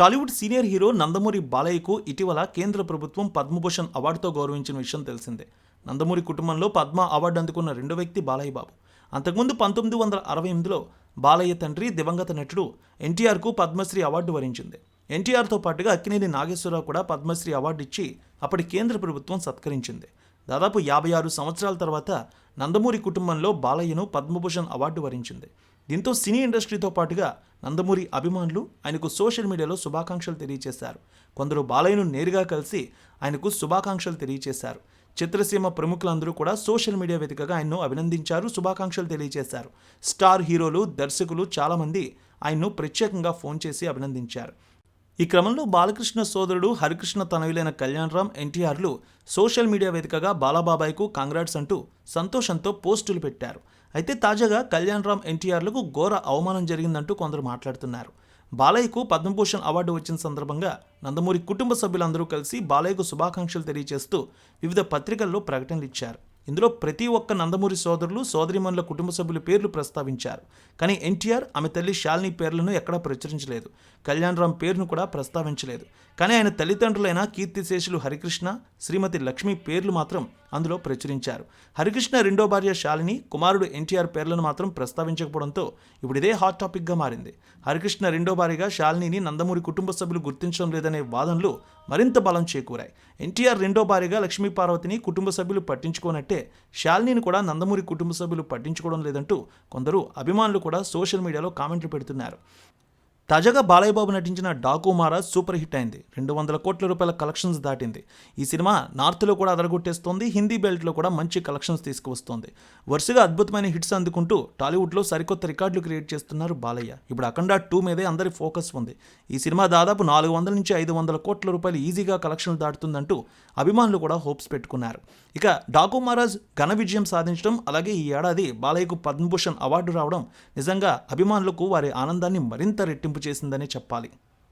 Tollywood senior hero Nandamuri బాలయ్యకు ఇటీవల కేంద్ర ప్రభుత్వం పద్మభూషణ్ అవార్డుతో గౌరవించిన విషయం తెలిసిందే. నందమూరి కుటుంబంలో పద్మ అవార్డు అందుకున్న రెండో వ్యక్తి బాలయ్య బాబు. అంతకుముందు పంతొమ్మిది వందల అరవై ఎనిమిదిలో బాలయ్య తండ్రి దివంగత నటుడు ఎన్టీఆర్కు పద్మశ్రీ అవార్డు వరించింది. ఎన్టీఆర్తో పాటుగా అక్కినేని నాగేశ్వరరావు కూడా పద్మశ్రీ అవార్డు ఇచ్చి అప్పటి కేంద్ర ప్రభుత్వం సత్కరించింది. దాదాపు యాభై ఆరు సంవత్సరాల తర్వాత నందమూరి కుటుంబంలో బాలయ్యను పద్మభూషణ్ అవార్డు వరించింది. దీంతో సినీ ఇండస్ట్రీతో పాటుగా నందమూరి అభిమానులు ఆయనకు సోషల్ మీడియాలో శుభాకాంక్షలు తెలియజేశారు కొందరు బాలయ్యను నేరుగా కలిసి ఆయనకు శుభాకాంక్షలు తెలియజేశారు చిత్రసీమ ప్రముఖులందరూ కూడా సోషల్ మీడియా వేదికగా ఆయన్ను అభినందించారు శుభాకాంక్షలు తెలియజేశారు స్టార్ హీరోలు దర్శకులు చాలామంది ఆయన్ను ప్రత్యేకంగా ఫోన్ చేసి అభినందించారు. ఈ క్రమంలో బాలకృష్ణ సోదరుడు హరికృష్ణ తనయులైన కళ్యాణరామ్ ఎన్టీఆర్లు సోషల్ మీడియా వేదికగా బాలాబాబాయ్కు కాంగ్రాట్స్ అంటూ సంతోషంతో పోస్టులు పెట్టారు. అయితే తాజాగా కళ్యాణరామ్ ఎన్టీఆర్లకు ఘోర అవమానం జరిగిందంటూ కొందరు మాట్లాడుతున్నారు. బాలయ్యకు పద్మభూషణ్ అవార్డు వచ్చిన సందర్భంగా నందమూరి కుటుంబ సభ్యులందరూ కలిసి బాలయ్యకు శుభాకాంక్షలు తెలియజేస్తూ వివిధ పత్రికల్లో ప్రకటనలు ఇచ్చారు. ఇందులో ప్రతి ఒక్క నందమూరి సోదరులు సోదరిమణుల కుటుంబ సభ్యుల పేర్లు ప్రస్తావించారు. కానీ ఎన్టీఆర్ ఆమె తల్లి శాలిని పేర్లను ఎక్కడా ప్రచురించలేదు. కళ్యాణరామ్ పేరును కూడా ప్రస్తావించలేదు. కానీ ఆయన తల్లిదండ్రులైన కీర్తిశేషులు హరికృష్ణ శ్రీమతి లక్ష్మి పేర్లు మాత్రం అందులో ప్రచురించారు. హరికృష్ణ రెండో భార్య శాలిని కుమారుడు ఎన్టీఆర్ పేర్లను మాత్రం ప్రస్తావించకపోవడంతో ఇప్పుడు ఇదే హాట్ టాపిక్గా మారింది. హరికృష్ణ రెండో భార్యగా శాలినిని నందమూరి కుటుంబ సభ్యులు గుర్తించడం లేదనే వాదనలు మరింత బలం చేకూరాయి. ఎన్టీఆర్ రెండో భార్యగా లక్ష్మీ పార్వతిని కుటుంబ సభ్యులు పట్టించుకోనట్టే శాలినిని కూడా నందమూరి కుటుంబ సభ్యులు పట్టించుకోవడం లేదంటూ కొందరు అభిమానులు కూడా సోషల్ మీడియాలో కామెంట్లు పెడుతున్నారు. తాజాగా బాలయ్య బాబు నటించిన డాకు మహారాజ్ సూపర్ హిట్ అయింది. రెండు వందల కోట్ల రూపాయల కలెక్షన్స్ దాటింది. ఈ సినిమా నార్త్లో కూడా అదరగొట్టేస్తోంది. హిందీ బెల్ట్లో కూడా మంచి కలెక్షన్స్ తీసుకువస్తోంది. వరుసగా అద్భుతమైన హిట్స్ అందుకుంటూ టాలీవుడ్లో సరికొత్త రికార్డులు క్రియేట్ చేస్తున్నారు బాలయ్య. ఇప్పుడు అఖండ టూ మీదే అందరి ఫోకస్ ఉంది. ఈ సినిమా దాదాపు నాలుగు వందల నుంచి ఐదు వందల కోట్ల రూపాయలు ఈజీగా కలెక్షన్లు దాటుతుందంటూ అభిమానులు కూడా హోప్స్ పెట్టుకున్నారు. ఇక డాకు మహారాజ్ ఘన విజయం సాధించడం అలాగే ఈ ఏడాది బాలయ్యకు పద్మభూషణ్ అవార్డు రావడం నిజంగా అభిమానులకు వారి ఆనందాన్ని మరింత రెట్టింపు చేసిందనే చెప్పాలి.